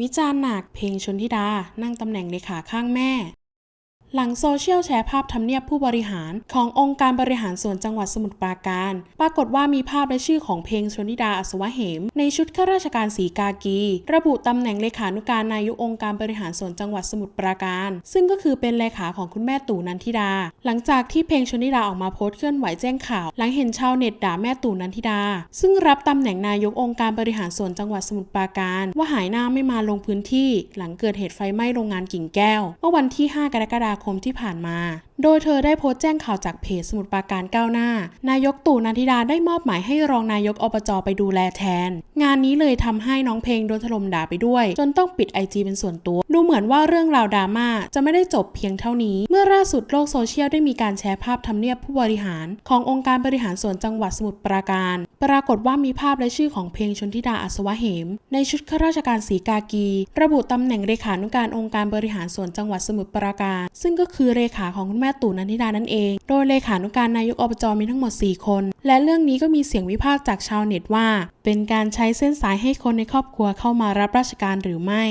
วิจารณ์หนักเพลงชนธิดานั่งตำแหน่งเลขาข้างแม่ หลังโซเชียลแชร์ภาพทำเนียบผู้บริหารขององค์การบริหารส่วนจังหวัดสมุทรปราการ ปรากฏว่ามีภาพและชื่อของเพลงชนิดาอัศวะเหม ในชุดข้าราชการสีกากี ระบุตำแหน่งเลขานุการนายกองค์การบริหารส่วนจังหวัดสมุทรปราการ ซึ่งก็คือเป็นเลขาของคุณแม่ตู่นันทิดา หลังจากที่เพลงชนิดาออกมาโพสต์เคลื่อนไหวแจ้งข่าว หลังเห็นชาวเน็ตด่าแม่ตู่นันทิดา ซึ่งรับตำแหน่งนายกองค์การบริหารส่วนจังหวัดสมุทรปราการ ว่าหายหน้าไม่มาลงพื้นที่ หลังเกิดเหตุไฟไหม้โรงงานกิ่งแก้วเมื่อวันที่ 5 กรกฎาคมที่ผ่านมา โดยเธอได้โพสต์แจ้งข่าวจากเพจสมุดปราการก้าวหน้า นายกตู่นันทิดาได้มอบหมายให้รองนายกอบจไปดูแลแทน งานนี้เลยทำให้น้องเพลงโดนถล่มด่าไปด้วย จนต้องปิดไอจีเป็นส่วนตัว ดูเหมือนว่าเรื่องราวดราม่าจะไม่ได้จบเพียงเท่านี้ เมื่อล่าสุดโลกโซเชียลได้มีการแชร์ภาพทำเนียบผู้บริหาร ขององค์การบริหารส่วนจังหวัดสมุทรปราการ ปรากฏว่ามีภาพและชื่อของเพลงชนธิดาอัศวะเหม ในชุดข้าราชการสีกากี ระบุตำแหน่งเลขานุการองค์การบริหารส่วนจังหวัดสมุทรปราการ ซึ่งก็คือเลขาของคุณแม่ตู่นันทิดานั่นเอง โดยเลขานุการนายกอบจมีทั้งหมด 4 คน และเรื่องนี้ก็มีเสียงวิพากษ์จากชาวเน็ตว่า เป็นการใช้เส้นสายให้คนในครอบครัวเข้ามารับราชการหรือไม่